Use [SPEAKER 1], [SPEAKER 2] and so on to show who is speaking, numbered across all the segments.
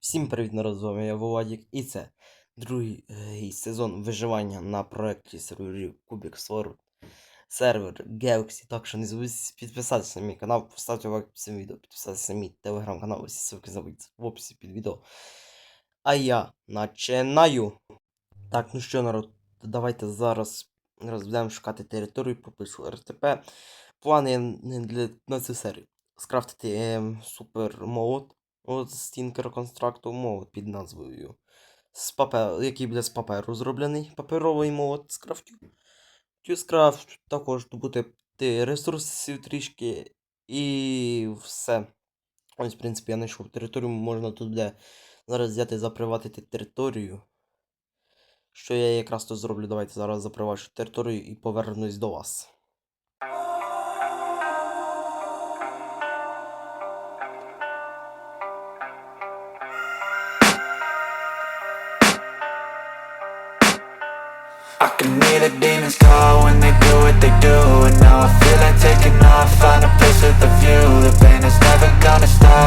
[SPEAKER 1] Всім привіт, народ, з вами я Владік, і це другий е, сезон виживання на проєкті серверів Кубік Свор сервер Galaxy. Так що не забудьте підписатися на мій канал, поставте лайк під цим відео, підписатися на мій телеграм-канал, усі ссылки знаходяться в описі під відео. А я починаю. Так, ну що, народ, давайте зараз розбудемо шукати територію, пропишу РТП. Плани для на цю серію. Скрафтити ем, супер молот. От стінкер констракту молот під назвою. З папер... Який буде з паперу зроблений. Паперовий молот скрафтю. Цю скрафт також добути ресурсів трішки. І все. Ось, в принципі, я знайшов територію. Можна тут буде зараз взяти заприватити територію. Що я якраз то зроблю. Давайте зараз запривачу територію і повернусь до вас.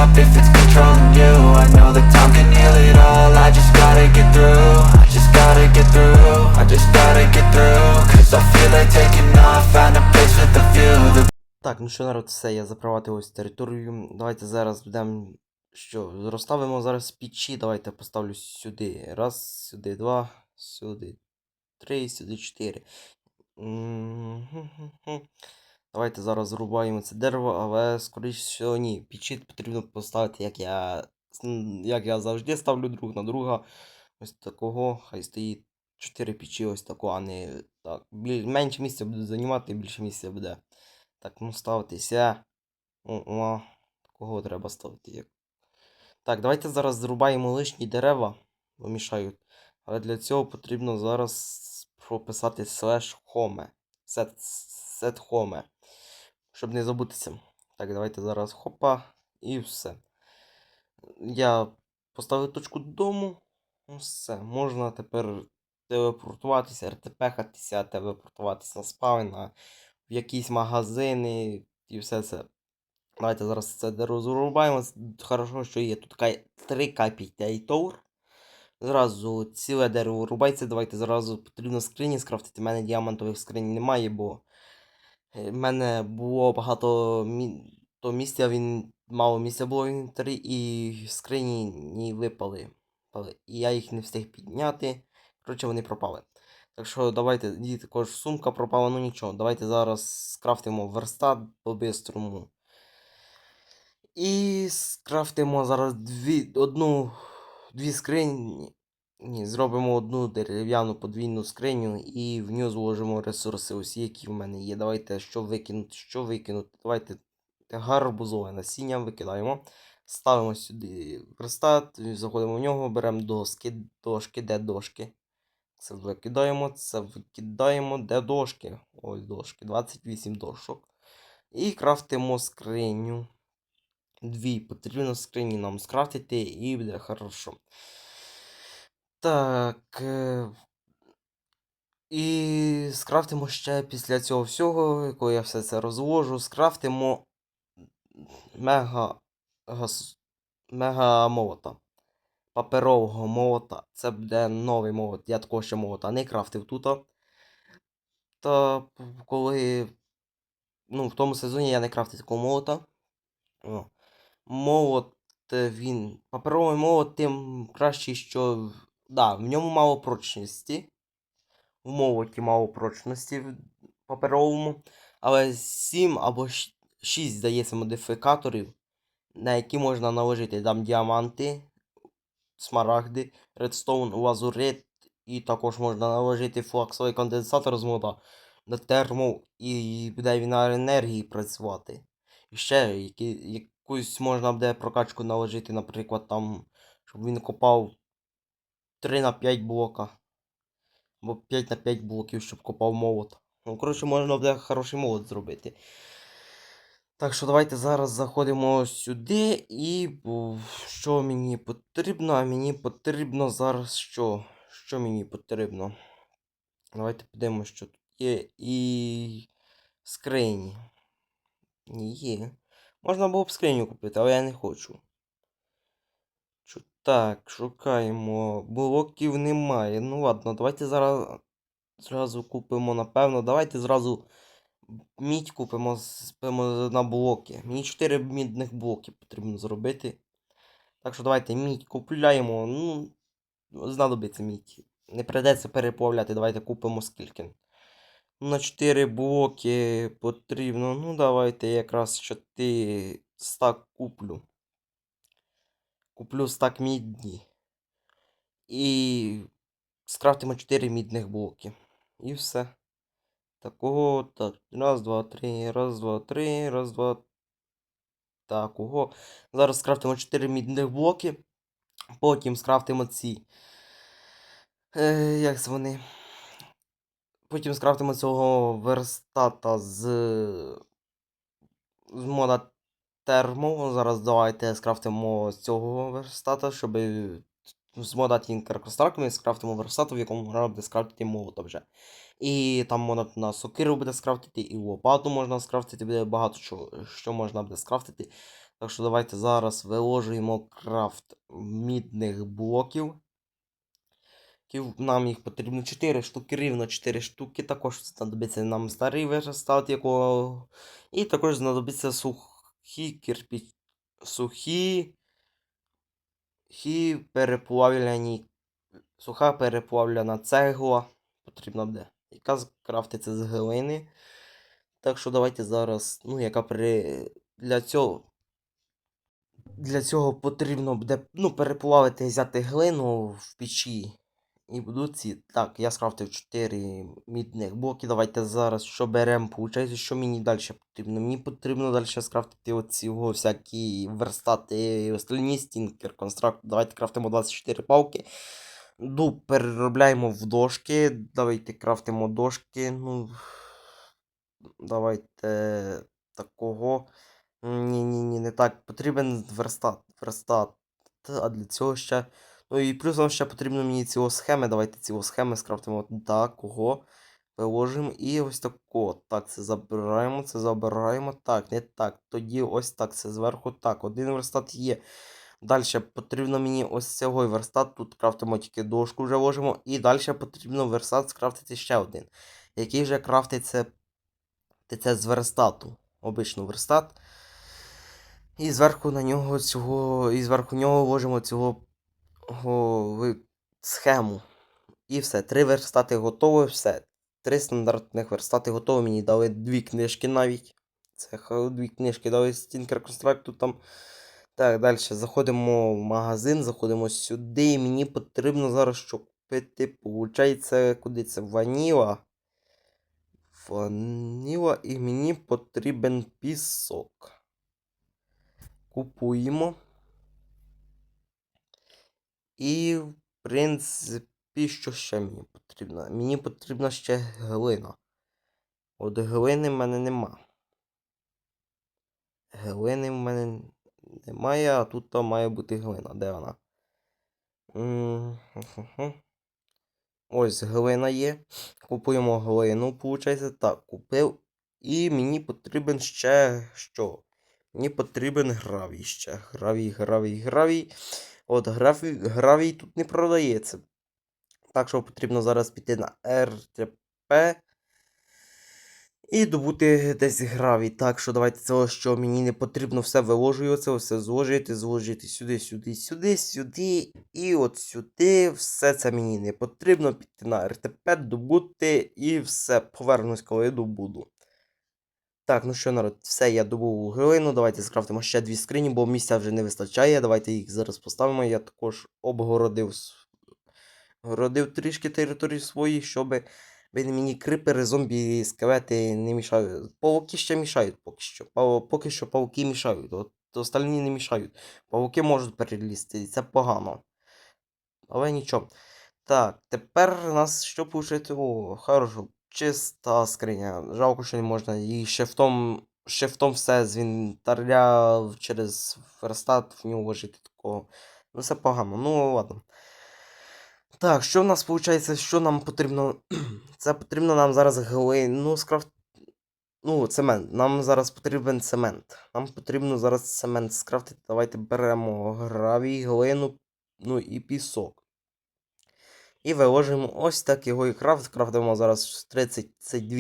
[SPEAKER 2] Stop if it's controlling you I know that time can heal it all, I just gotta get through I just gotta get through, I just gotta get through Cause I feel like taking off, find a place with a view The
[SPEAKER 1] Так, ну що, народ, все, я запровадив ось територію. Давайте зараз будемо. Що, розставимо зараз пічі. Давайте поставлю сюди. Раз, сюди, два, сюди. Три, сюди чотири. М-м-м-м. Давайте зараз зрубаємо це дерево, але скоріше всього ні. Пічі потрібно поставити, як я. Як я завжди ставлю друг на друга. Ось такого. Хай стоїть 4 пічі, ось такого, а не так. Біль... Менше місця буде займати, більше місця буде. Так, ну ставтеся. О, о, кого треба ставити? Так, давайте зараз зрубаємо лишні дерева, бо мішають. Але для цього потрібно зараз прописати slash home. Set, set home. Щоб не забутися. Так, давайте зараз хопа і все. Я поставив точку дому. Ну, Все. Можна тепер телепортуватися, РТП-хатися, телепортуватися на спавн, на в якісь магазини і все це. Давайте зараз це дерево зрубаємо. Хорошо, що є тут така 3 капітейтор. Зразу ціле дерево рубається. Давайте зразу потрібно скрині скрафтити. У мене діамантових скринь немає, бо в мене було багато мі... то місця, він мало місця було в інвентарі, і скрині не випали. І я їх не встиг підняти. Коротше, вони пропали. Так що давайте, і також сумка пропала, ну нічого. Давайте зараз скрафтимо верстат по-бистрому. І скрафтимо зараз дві, одну, дві скрині. Ні, зробимо одну дерев'яну подвійну скриню і в нього зложимо ресурси, усі, які в мене є. Давайте що викинути, що викинути. Давайте гарбузове насіння викидаємо. Ставимо сюди верстат, заходимо в нього, беремо доски, дошки, де дошки. Це викидаємо, це викидаємо, де дошки. Ось дошки, 28 дошок. І крафтимо скриню. Дві потрібно скрині нам скрафтити і буде хорошо. Так. е, І скрафтимо ще після цього всього, коли я все це розложу, скрафтимо мега, гас- мега молота. Паперового молота. Це буде новий молот. Я такого ще молота не крафтив тут. Та коли. Ну, в тому сезоні я не крафтив такого молота. О. Молот е, він. Паперовий молот тим кращий, що. Да, в ньому мало прочності. В молоті мало прочності в паперовому. Але 7 або 6, здається, модифікаторів, на які можна наложити там діаманти, смарагди, редстоун, лазурит, і також можна наложити флаксовий конденсатор з мода на термо і буде він на енергії працювати. І ще які, якусь можна буде прокачку наложити, наприклад, там, щоб він копав 3 на 5 блока. Або 5 на 5 блоків, щоб копав молот. Ну, коротше, можна буде хороший молот зробити. Так що давайте зараз заходимо сюди і що мені потрібно? А мені потрібно зараз що? Що мені потрібно? Давайте подивимося, що тут є. І скрині. Ні, є. Можна було б скриню купити, але я не хочу. Так, шукаємо. Блоків немає. Ну ладно, давайте зараз зразу купимо, напевно. Давайте зразу мідь купимо, спимо на блоки. Мені 4 мідних блоки потрібно зробити. Так що давайте мідь купляємо. Ну, знадобиться мідь. Не прийдеться переплавляти, давайте купимо скільки. На 4 блоки потрібно. Ну, давайте якраз 4 стак куплю. Куплю стак мідні. І скрафтимо 4 мідних блоки. І все. Такого. Так. Раз, два, три. Раз, два, три. Раз, два. Так, ого. Зараз скрафтимо 4 мідних блоки. Потім скрафтимо ці. Е, як це вони? Потім скрафтимо цього верстата з. з мода термо. Зараз давайте скрафтимо з цього верстата, щоб з мода Tinker ми скрафтимо верстат, в якому можна буде скрафтити молота вже. І там можна на сокиру буде скрафтити, і лопату можна скрафтити, буде багато чого, що можна буде скрафтити. Так що давайте зараз виложуємо крафт мідних блоків. Нам їх потрібно 4 штуки, рівно 4 штуки. Також знадобиться нам старий верстат, якого. І також знадобиться сухі кирпіч. Сухі. Сухі переплавляні. Суха переплавляна цегла. Потрібна буде. Яка крафтиться з глини. Так що давайте зараз. Ну, яка при. Для цього. Для цього потрібно буде ну, переплавити, взяти глину в печі. І будуть ці. Так, я скрафтив 4 мідних блоки. Давайте зараз що беремо. Получається, що мені далі потрібно. Мені потрібно далі скрафтити оці всякі верстати, остальні стінкер, констракт. Давайте крафтимо 24 палки. Дуб переробляємо в дошки. Давайте крафтимо дошки. Ну. Давайте такого. Ні, ні, ні, не так. Потрібен верстат. Верстат. А для цього ще. Ну і плюс нам ще потрібно мені ці схеми. Давайте ці схеми скрафтимо такого. Виложимо і ось тако. Так, це забираємо, це забираємо. Так, не так. Тоді ось так. Це зверху. Так, один верстат є. Далі потрібно мені ось цього верстат. Тут крафтимо тільки дошку вже ложимо. І далі потрібно верстат скрафтити ще один. Який вже крафтиться це з верстату. Обичну верстат. І зверху на нього цього. І зверху нього ложимо цього схему. І все. Три верстати готові, все. Три стандартних верстати готові. Мені дали дві книжки навіть. Це дві книжки дали Tinker Construct там. Так, далі заходимо в магазин, заходимо сюди. І мені потрібно зараз що купити. Получається, куди це? Ваніла. Ваніла і мені потрібен пісок. Купуємо. І, в принципі, що ще мені потрібно? Мені потрібна ще глина. От глини в мене нема. Глини в мене немає, а тут там має бути глина. Де вона? Ось глина є. Купуємо глину, виходить. Так, купив. І мені потрібен ще що? Мені потрібен гравій ще. Гравій, гравій, гравій. От гравій, гравій тут не продається. Так що потрібно зараз піти на RTP і добути десь гравій. Так що давайте це, що мені не потрібно все виложую, це все зложити, зложити сюди, сюди, сюди, сюди. І от сюди. Все це мені не потрібно. Піти на РТП, добути і все. Повернусь, коли добуду. Так, ну що, народ, все, я добув глину. Давайте скрафтимо ще дві скрині, бо місця вже не вистачає. Давайте їх зараз поставимо. Я також обгородив городив трішки території свої, щоб мені крипери, зомбі, скелети не мішають. Павуки ще мішають поки що. Поки що павуки мішають. От остальні не мішають. Павуки можуть перелізти, це погано. Але нічого. Так, тепер нас що виходить? О, хорошо. Чиста скриня. Жалко, що не можна. І шифтом, шифтом все з інвентаря через верстат в нього вложити такого. Ну, це погано. Ну, ладно. Так, що в нас виходить, що нам потрібно? Це потрібно нам зараз глину скрафт. Ну, цемент. Нам зараз потрібен цемент. Нам потрібно зараз цемент скрафтити. Давайте беремо гравій, глину, ну і пісок. І виложимо ось так його і крафт. Крафтимо зараз 32,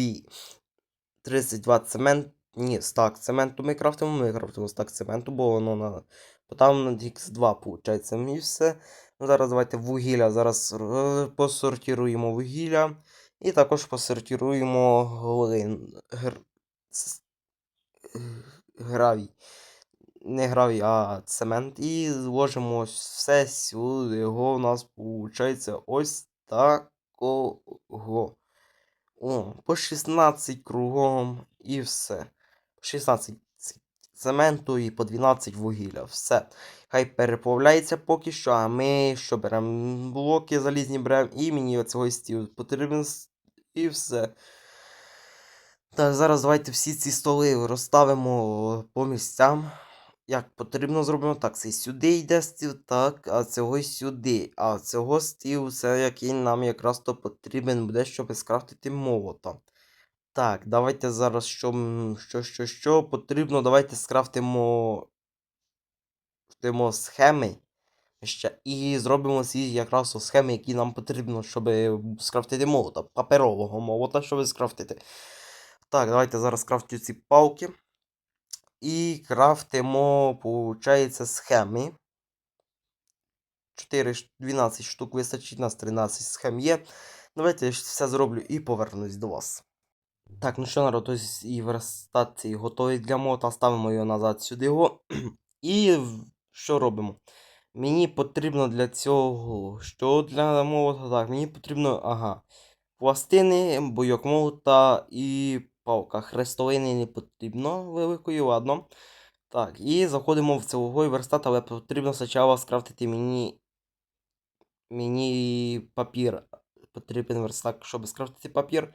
[SPEAKER 1] 32 цемент. Ні, стак цементу ми крафтимо, ми крафтимо стак цементу, бо воно на. Бо там на X2 виходить. І все. Зараз давайте вугілля. Зараз е, посортируємо вугілля. І також посортируємо глин. Гр... е, Гравій. Не гравій, а цемент. І зложимо все сюди. Його у нас виходить ось такого. О, по 16 кругом і все. 16 цементу і по 12 вугілля. Все. Хай переплавляється поки що, а ми що беремо блоки залізні беремо і мені оцього стіл потрібен і все. Так, зараз давайте всі ці столи розставимо по місцям. Як потрібно зробимо так, цей сюди йде стіл, так, а цього й сюди. А цього стіл, це який нам якраз то потрібен буде, щоб скрафтити молота. Так, давайте зараз що, що, що, що потрібно, давайте скрафтимо скрафтимо схеми ще і зробимо ці якраз схеми, які нам потрібно, щоб скрафтити молота. Паперового молота, щоб скрафтити. Так, давайте зараз крафтю ці палки. І крафтимо, получається, схеми. 4, 12 штук вистачить, у нас 13 схем є. Давайте я все зроблю і повернусь до вас. Так, ну що, народ, ось і верстат цей готовий для мота. Ставимо його назад сюди. Його. І що робимо? Мені потрібно для цього. Що для молота? Так, мені потрібно. Ага. Пластини, бойок молота і палка. Хрестовини не потрібно великої, ладно. Так, і заходимо в ціловий верстат, але потрібно спочатку скрафтити мені. Мені папір. Потрібен верстак, щоб скрафтити папір.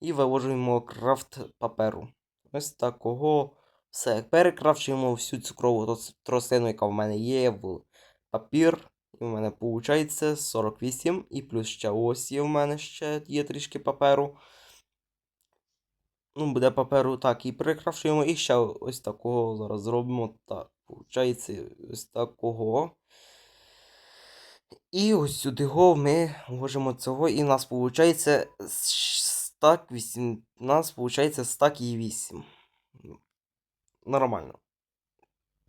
[SPEAKER 1] І виложуємо крафт паперу. Ось такого. Все. Перекрафчуємо всю цукрову тростину, яка в мене є в папір. І в мене виходить 48. І плюс ще ось є в мене ще є трішки паперу. Ну, буде паперу так, і перекрафчуємо. І ще ось такого зараз зробимо. Так, виходить ось такого. І ось сюди ми вложимо цього, і в нас виходить стак 8. У нас виходить стак і 8. Нормально.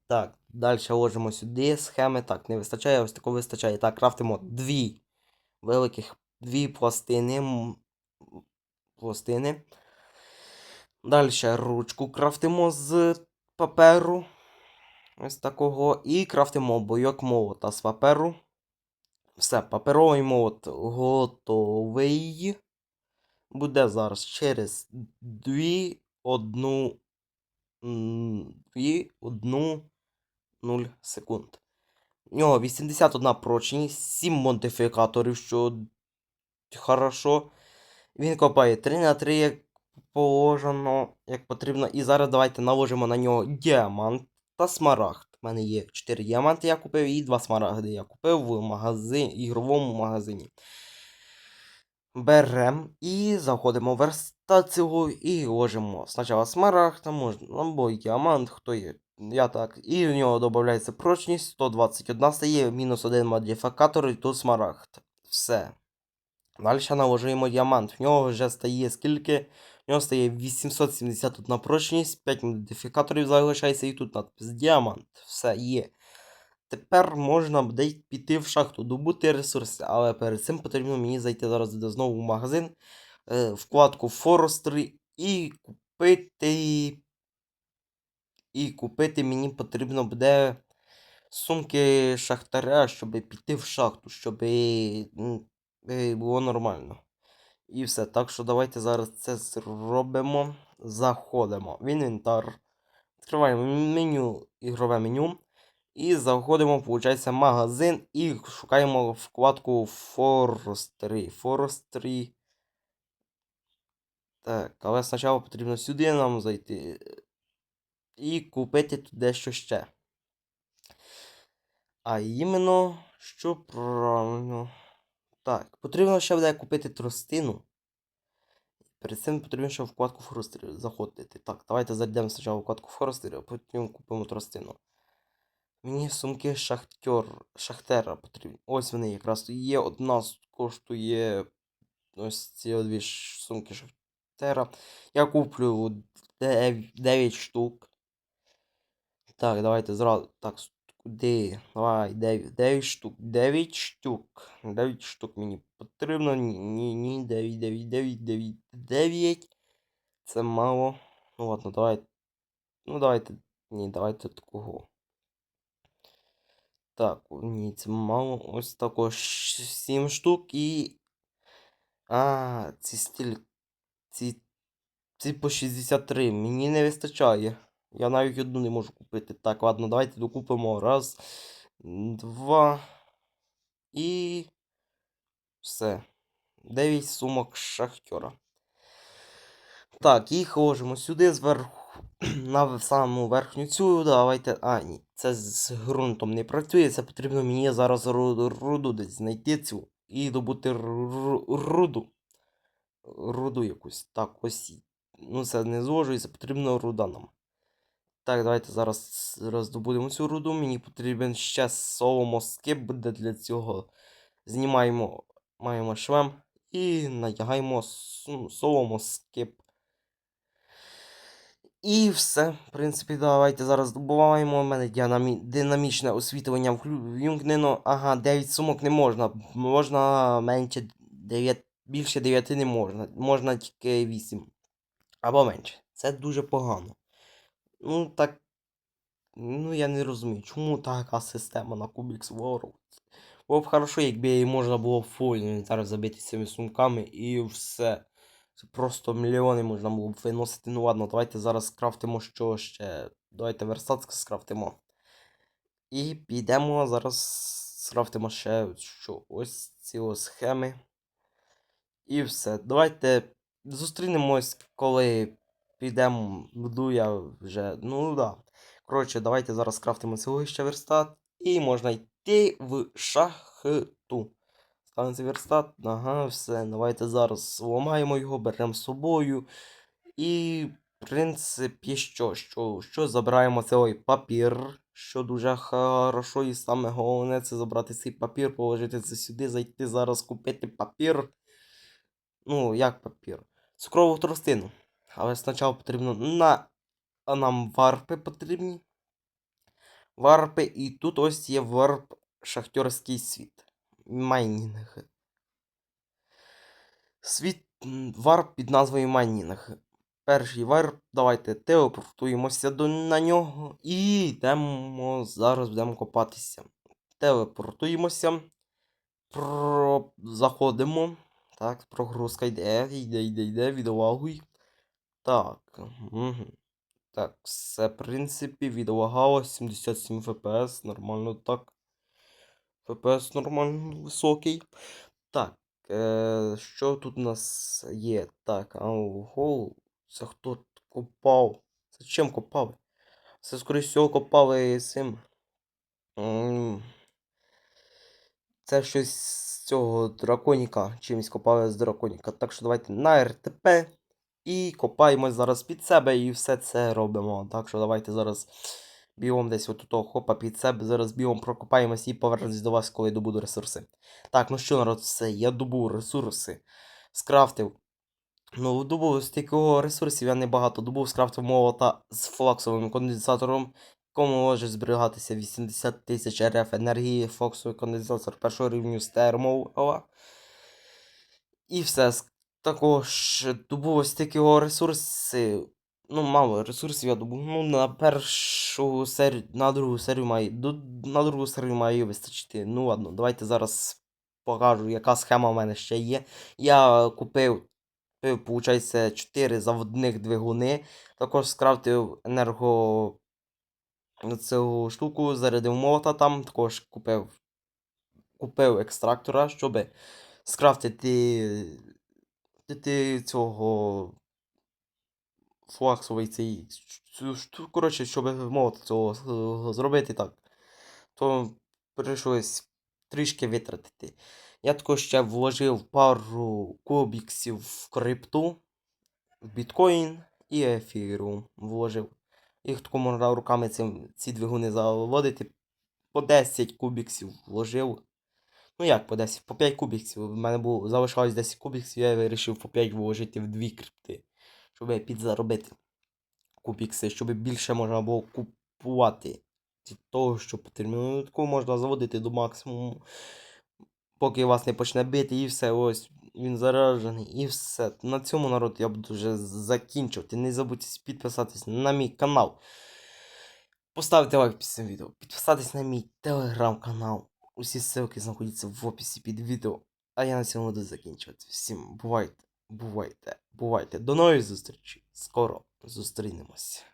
[SPEAKER 1] Так, далі ложимо сюди схеми. Так, не вистачає, ось такого вистачає. Так, крафтимо дві великих дві пластини. Пластини. Далі ручку крафтимо з паперу. Ось такого. І крафтимо бойок молота з паперу. Все, паперовий молот готовий. Буде зараз через 2, 1, 2, 1, 0 секунд. У нього 81 прочність, 7 модифікаторів, що хорошо. Він копає 3 на 3, як положено, як потрібно. І зараз давайте наложимо на нього діамант та смарагд. У мене є 4 діаманти, я купив, і 2 смарагди я купив в магазин, ігровому магазині. Берем і заходимо в верстат цього і ложимо спочатку смарагд, можна або діамант, хто є. Я так. І в нього додається прочність 121 стає, мінус один модифікатор, і тут смарагд. Все. Далі наложуємо діамант. В нього вже стає скільки? В нього стає 871 прочність, 5 модифікаторів залишається і тут надпис Діамант. Все є. Тепер можна буде піти в шахту, добути ресурси, але перед цим потрібно мені зайти зараз знову в магазин, е, вкладку Forestry і купити. І купити мені потрібно буде сумки шахтаря, щоб піти в шахту, щоб е, було нормально. І все. Так що давайте зараз це зробимо. Заходимо в інвентар. Відкриваємо меню, ігрове меню. І заходимо, виходить, магазин і шукаємо вкладку Forestry. Forestry. Так, але спочатку потрібно сюди нам зайти. І купити тут дещо ще. А іменно, що правильно. Так, потрібно ще буде купити тростину. Перед цим потрібно ще вкладку Forestry заходити. Так, давайте зайдемо спочатку вкладку Forestry, а потім купимо тростину. Мені сумки шахтер, шахтера потрібні. Ось вони якраз є. Одна коштує ось ці дві сумки шахтера. Я куплю 9 штук. Так, давайте зразу. Так, куди? Давай, 9, 9 штук. 9 штук. 9 штук мені потрібно. Ні, ні, ні, 9, 9, 9, 9, 9. Це мало. Ну ладно, давай. Ну давайте. Ні, давайте такого. Так, ні, це мало. Ось також 7 штук і. А, ці стіль. Ці. Ці по 63. Мені не вистачає. Я навіть одну не можу купити. Так, ладно, давайте докупимо. Раз, два. І. Все. 9 сумок шахтера. Так, їх ложимо сюди зверху. На саму верхню цю. Давайте. А, ні. Це з ґрунтом не працює. Це потрібно мені зараз руду, десь знайти цю. І добути руду. Руду якусь. Так, ось. Ну, це не зложується, потрібна руда нам. Так, давайте зараз роздобудемо цю руду. Мені потрібен ще соломоскип буде для цього. Знімаємо, маємо шлем і надягаємо с- ну, соломоскип. І все. В принципі, давайте зараз добуваємо. У мене динамі... динамічне освітлення вклю- ввімкнено. Ага, 9 сумок не можна. Можна менше 9, більше 9 не можна. Можна тільки 8. Або менше. Це дуже погано. Ну, так. Ну, я не розумію, чому така система на Kubix World. Було б хорошо, якби її можна було фуль інвентар забити цими сумками і все. Це просто мільйони можна було б виносити. Ну ладно, давайте зараз скрафтимо що ще. Давайте верстат скрафтимо. І підемо зараз скрафтимо ще що ось ці схеми. І все. Давайте зустрінемось, коли підемо. Буду я вже. Ну да. Коротше, давайте зараз скрафтимо цього ще верстат. І можна йти в шахту. Ставимо цей верстат. Ага, все. Давайте зараз ламаємо його, беремо з собою. І, в принципі, що? Що, що забираємо цей папір, що дуже хорошо, і саме головне це забрати цей папір, положити це сюди, зайти зараз купити папір. Ну, як папір? Цукрову тростину. Але спочатку потрібно на. А нам варпи потрібні. Варпи, і тут ось є варп шахтерський світ. Майнінг. Світ варп під назвою Майнінг. Перший варп, давайте телепортуємося до, на нього і йдемо. Зараз будемо копатися. Телепортуємося. Про... Заходимо. Так, прогрузка йде, йде, йде, йде, відлагуй. Так. Угу. Так, все, в принципі, відлагало 77 FPS, нормально так. FPS нормально високий. Так, е, що тут у нас є? Так, ого, це хто копав? Це чим копали? Це, скоріше всього, копали цим. Це щось з цього драконіка. Чимось копали з драконіка. Так що давайте на РТП. І копаємо зараз під себе і все це робимо. Так що давайте зараз бігом десь от того хопа під себе. Зараз бігом прокопаємось і повернемось до вас, коли добуду ресурси. Так, ну що, народ, все, я добув ресурси. Скрафтив. Ну, добув з такого ресурсів я небагато добув, скрафтив молота з флаксовим конденсатором, якому може зберігатися 80 тисяч РФ енергії, флаксовий конденсатор першого рівню з термова. І все. Також добув ось такого ресурси. Ну, мало ресурсів я добув. Ну, на першу серію, на другу серію має. На другу серію має вистачити. Ну ладно, давайте зараз покажу, яка схема в мене ще є. Я купив, виходить, 4 заводних двигуни. Також скрафтив енерго цю штуку, зарядив молота там, також купив, купив екстрактора, щоб скрафтити ти цього флаксовий цей. коротше, щоб молот цього зробити так. То прийшлось трішки витратити. Я також ще вложив пару кубіксів в крипту, в біткоін і ефіру вложив. Їх тако можна руками цим, ці двигуни заводити, по 10 кубіксів вложив. Ну як по 10, по 5 кубіксів. У мене було залишалось 10 кубіксів, я вирішив по 5 вложити в дві крипти. Щоб підзаробити кубікси, щоб більше можна було купувати від того, що потрібно. Ну, можна заводити до максимуму. Поки вас не почне бити, і все, ось він заражений, і все. На цьому народ я буду вже закінчувати. Не забудьте підписатись на мій канал. Поставити лайк під цим відео, підписатись на мій телеграм-канал. Усі ссылки знаходяться в описі під відео. А я на цьому буду закінчувати. Всім бувайте, бувайте, бувайте. До нової зустрічі. Скоро зустрінемось.